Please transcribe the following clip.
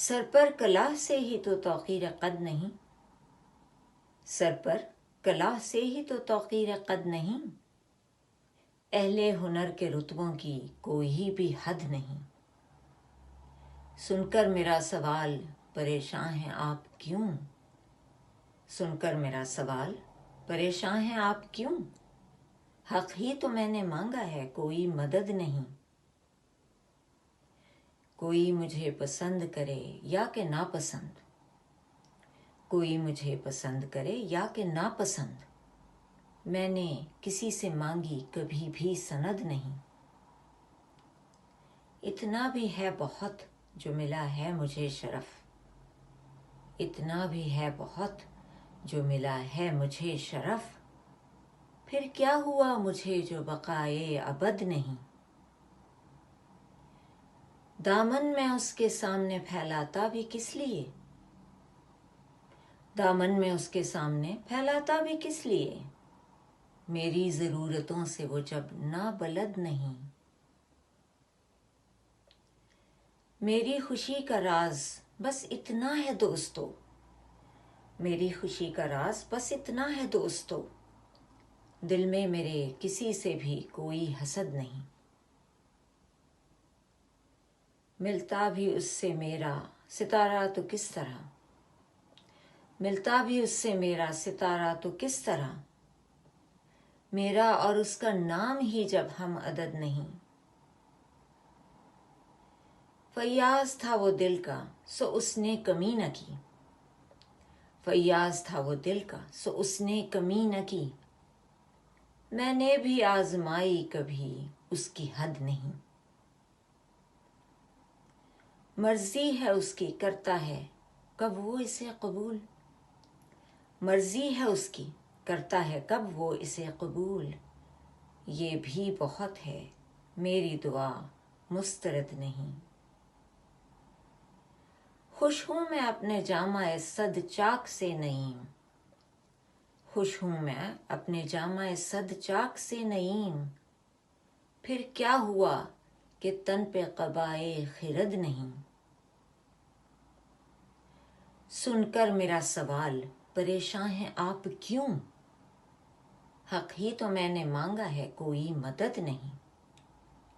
Sir पर कला से ही तो तोकीर कद नहीं। सर पर कला से ही तो तोकीर कद नहीं। अहले हुनर के रुतबों की कोई भी हद नहीं। सुनकर मेरा सवाल, परेशान हैं आप क्यों? सुनकर मेरा सवाल, परेशान हैं आप क्यों? हक ही तो मैंने मांगा है, कोई मदद नहीं। कोई मुझे पसंद करे या कि नापसंद। कोई मुझे पसंद करे या कि नापसंद। मैंने किसी से मांगी कभी भी सनद नहीं। इतना भी है बहुत जो मिला है मुझे शरफ। इतना भी है बहुत जो मिला है मुझे शरफ। फिर क्या हुआ मुझे जो बकाए अबद नहीं? दामन में उसके सामने फैलाता भी किस लिए? दामन में उसके सामने फैलाता भी किस लिए? मेरी ज़रूरतों से वो जब ना बलद नहीं। मेरी खुशी का राज बस इतना है दोस्तों। मेरी खुशी का राज बस इतना है दोस्तों। दिल में मेरे किसी से भी कोई हसद नहीं। मिलता भी उससे मेरा सितारा तो किस तरह? मिलता भी उससे मेरा सितारा तो किस तरह? मेरा और उसका नाम ही जब हम अदद नहीं। फयाज था वो दिल का, सो उसने कमी न की। फयाज था वो दिल का, सो उसने कमी न की। मैंने भी आजमाई कभी उसकी हद नहीं। मर्ज़ी है उसकी, करता है। कब वो इसे कबूल? मर्ज़ी है उसकी, करता है। कब वो इसे कबूल? ये भी बहुत है। मेरी दुआ मुस्तरद नहीं। खुश हूँ मैं अपने जामा सद चाक से नईम। खुश हूँ मैं अपने जामा सद चाक से नईम। फिर क्या हुआ कि तन पे कबाए खिरद नहीं। सुनकर मेरा सवाल, परेशान है आप क्यों? हक ही तो मैंने मांगा है, कोई मदद नहीं।